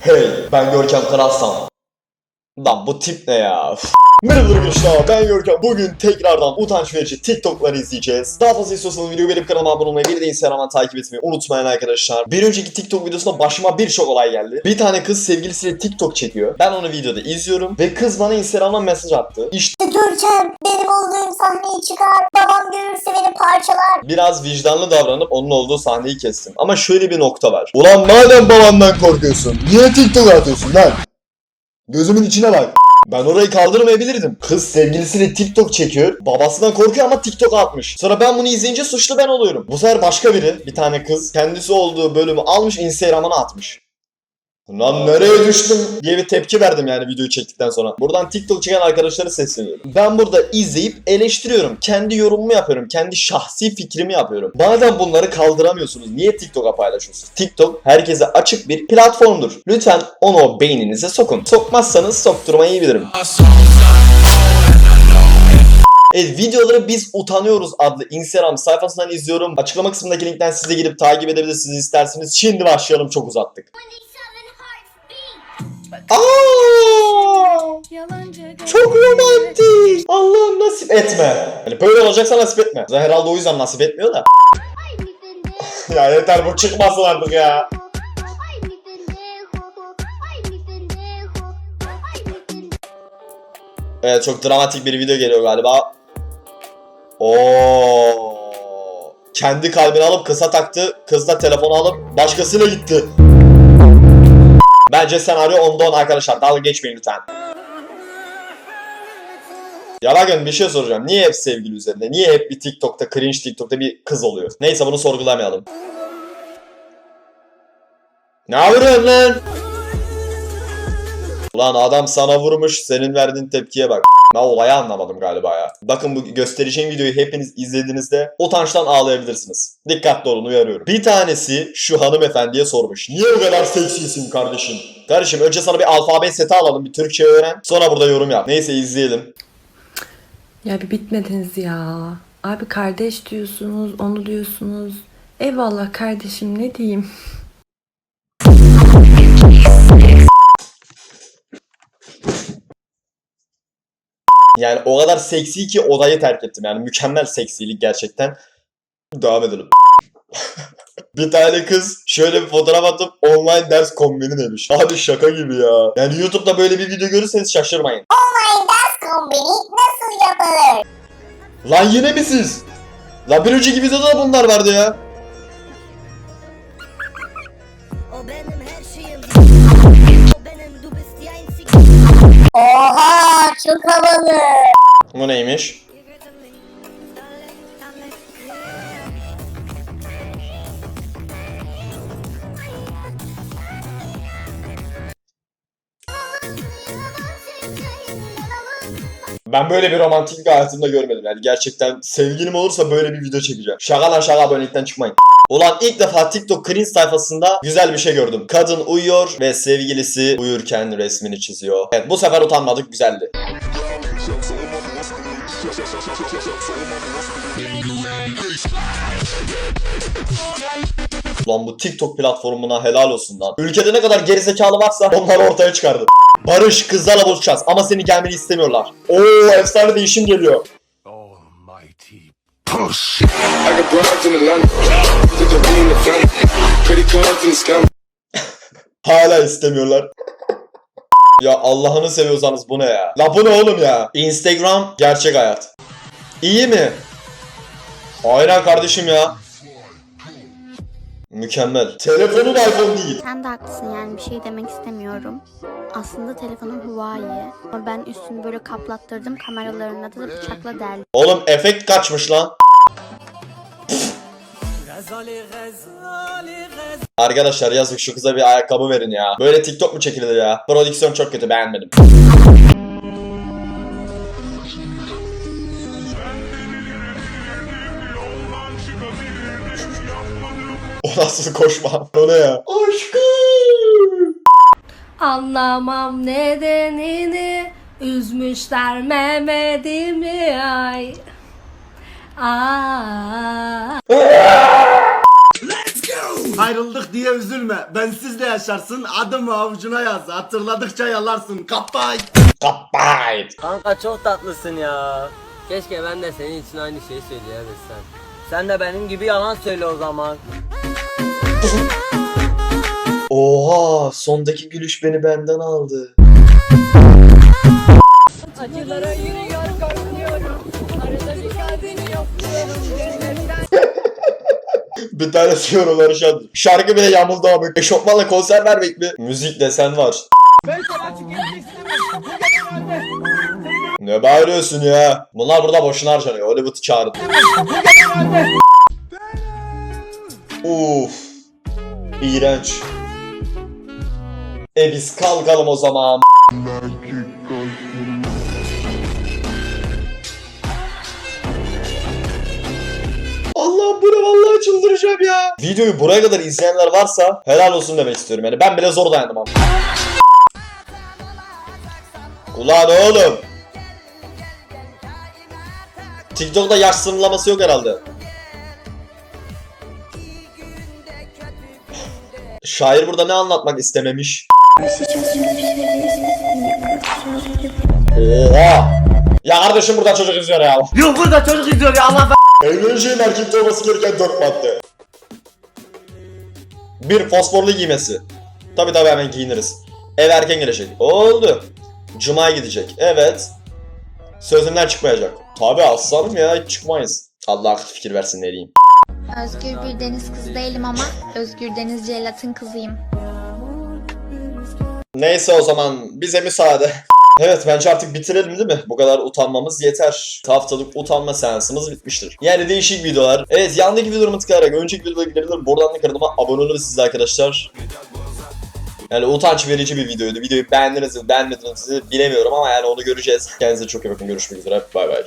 Hey ben Görkem Karaslan. Lan bu tip ne ya? Merhaba arkadaşlar ben Görkem. Bugün tekrardan utanç verici TikTok'ları izleyeceğiz. Daha fazla istiyorsanız videoyu benim kanalıma abone olmayı, bir de Instagram'dan takip etmeyi unutmayın arkadaşlar. Bir önceki TikTok videosunda başıma birçok olay geldi. Bir tane kız sevgilisiyle TikTok çekiyor. Ben onu videoda izliyorum ve kız bana Instagram'dan mesaj attı. İşte Görkem benim olduğum sahneyi çıkar. Babam görürse beni parçalar. biraz vicdanlı davranıp onun olduğu sahneyi kestim. Ama şöyle bir nokta var. Ulan madem babandan korkuyorsun, niye TikTok atıyorsun lan? Gözümün içine bak. Ben orayı kaldırmayabilirdim. Kız sevgilisiyle TikTok çekiyor. Babasından korkuyor ama TikTok atmış. Sonra ben bunu izleyince suçlu ben oluyorum. Bu sefer başka biri, bir tane kız, kendisi olduğu bölümü almış Instagram'ına atmış. Lan nereye düştüm diye bir tepki verdim yani videoyu çektikten sonra. Buradan TikTok çeken arkadaşları sesleniyorum. Ben burada izleyip eleştiriyorum. Kendi yorumumu yapıyorum. Kendi şahsi fikrimi yapıyorum. Madem bunları kaldıramıyorsunuz niye TikTok'a paylaşıyorsunuz? TikTok herkese açık bir platformdur. Lütfen onu beyninize sokun. Sokmazsanız sokturmayı bilirim. Evet videoları biz utanıyoruz adlı Instagram sayfasından izliyorum. Açıklama kısmındaki linkten siz de girip takip edebilirsiniz isterseniz. Şimdi başlayalım çok uzattık. Aa! Çok romantik. Allah'ım nasip etme. Hani böyle olacaksa nasip etme. Zaten herhalde o yüzden nasip etmiyor da. ya yeter bu çıkmasın artık ya. Evet çok dramatik bir video geliyor galiba. Oo. Kendi kalbini alıp kısa taktı. Kız da telefonu alıp başkasıyla gitti. Bence senaryo onda on arkadaşlar. Dalga geçmeyin lütfen. Ya bakın bir şey soracağım. Niye hep sevgili üzerinde? Niye hep bir TikTok'ta, cringe TikTok'ta bir kız oluyor? Neyse bunu sorgulamayalım. Ne yapıyorsun lan? Ulan adam sana vurmuş, senin verdiğin tepkiye bak. Ben olayı anlamadım galiba ya. Bakın bu göstereceğim videoyu hepiniz izlediğinizde utançtan ağlayabilirsiniz. Dikkatli olun uyarıyorum. Bir tanesi şu hanımefendiye sormuş. Niye o kadar seksisin kardeşim? Kardeşim önce sana bir alfabe seti alalım, bir Türkçe öğren. Sonra burada yorum yap. Neyse izleyelim. Ya bir bitmediniz ya. Abi kardeş diyorsunuz, onu diyorsunuz. Eyvallah kardeşim ne diyeyim. Yani o kadar seksi ki odayı terk ettim. Yani mükemmel seksilik gerçekten. Devam edelim. bir tane kız şöyle bir fotoğraf atıp online ders kombini demiş. Abi şaka gibi ya. Yani YouTube'da böyle bir video görürseniz şaşırmayın. Online ders kombini nasıl yapılır? Lan yine mi siz? Lan bir önceki videoda da bunlar vardı ya. O benim her şeyim. O benim du bist die einzige. Oha çok havalı. Bu neymiş? Ben böyle bir romantiklik hayatımda görmedim. Yani gerçekten sevgilim olursa böyle bir video çekeceğim. Şaka lan şaka abonelikten çıkmayın. Ulan ilk defa TikTok cringe sayfasında güzel bir şey gördüm. Kadın uyuyor ve sevgilisi uyurken resmini çiziyor. Evet bu sefer utanmadık güzeldi. Ulan bu TikTok platformuna helal olsun lan. Ülkede ne kadar gerizekalı varsa onları ortaya çıkardı. Barış kızlarla buluşacağız ama seni gelmeni istemiyorlar. Oo efsane değişim geliyor. Hala istemiyorlar. ya Allah'ını seviyorsanız bu ne ya? La bu ne oğlum ya? Instagram gerçek hayat. İyi mi? Aynen kardeşim ya. Mükemmel. Telefonun iPhone değil. Sen de haklısın yani bir şey demek istemiyorum. Aslında telefonum Huawei ama ben üstünü böyle kaplattırdım kameralarına da bıçakla deldim. Oğlum efekt kaçmış lan. Arkadaşlar yazık şu kıza bir ayakkabı verin ya. Böyle TikTok mu çekilir ya? Prodüksiyon çok kötü beğenmedim. o nasıl koşma? O ne ya? Aşkım. Anlamam nedenini Üzmüşler Mehmet'imi ay Aa. Ayrıldık diye üzülme. Bensiz de yaşarsın. Adımı avucuna yaz. Hatırladıkça yalarsın. Kapay. Kapayt. Kanka çok tatlısın ya. Keşke ben de senin için aynı şeyi söyleyebilsem. Sen de benim gibi yalan söyle o zaman. Oha sondaki gülüş beni benden aldı. bir tane yorumları şu an. Şarkı bile yamuldu abi. Eşofmanla konser vermek mi? Müzik desen var. Ne bağırıyorsun ya? Bunlar burada boşuna harcanıyor. Hollywood'u çağırın. Uf. İğrenç. E biz kalkalım o zaman. Çıldıracağım ya. Videoyu buraya kadar izleyenler varsa helal olsun demek istiyorum. Yani ben bile zor dayandım ama. Ulan oğlum. TikTok'ta yaş sınırlaması yok herhalde. Şair burada ne anlatmak istememiş? Oha! Ya kardeşim burada çocuk izliyor ya. Yok burada çocuk izliyor ya Allah Evleneceğin erkekte olması gereken dört madde. Bir, fosforlu giymesi. Tabi tabi hemen giyiniriz. Ev erken gelecek. Oldu. Cuma gidecek. Evet. Sözümden çıkmayacak. Tabi aslanım ya hiç çıkmayız. Allah akıl fikir versin ne diyeyim. Özgür bir deniz kızı değilim ama Özgür Deniz Celat'ın kızıyım. Neyse o zaman bize müsaade. Evet bence artık bitirelim değil mi? Bu kadar utanmamız yeter. Haftalık utanma seansımız bitmiştir. Yani değişik videolar. Evet yandaki videolarımı tıklayarak önceki videoda gidebilir. Buradan da kanalıma abone olabilirsiniz arkadaşlar. Yani utanç verici bir videoydu. Videoyu beğendiniz mi beğenmediniz mi bilemiyorum ama yani onu göreceğiz. Kendinize çok iyi bakın. Görüşmek üzere. Bay bay.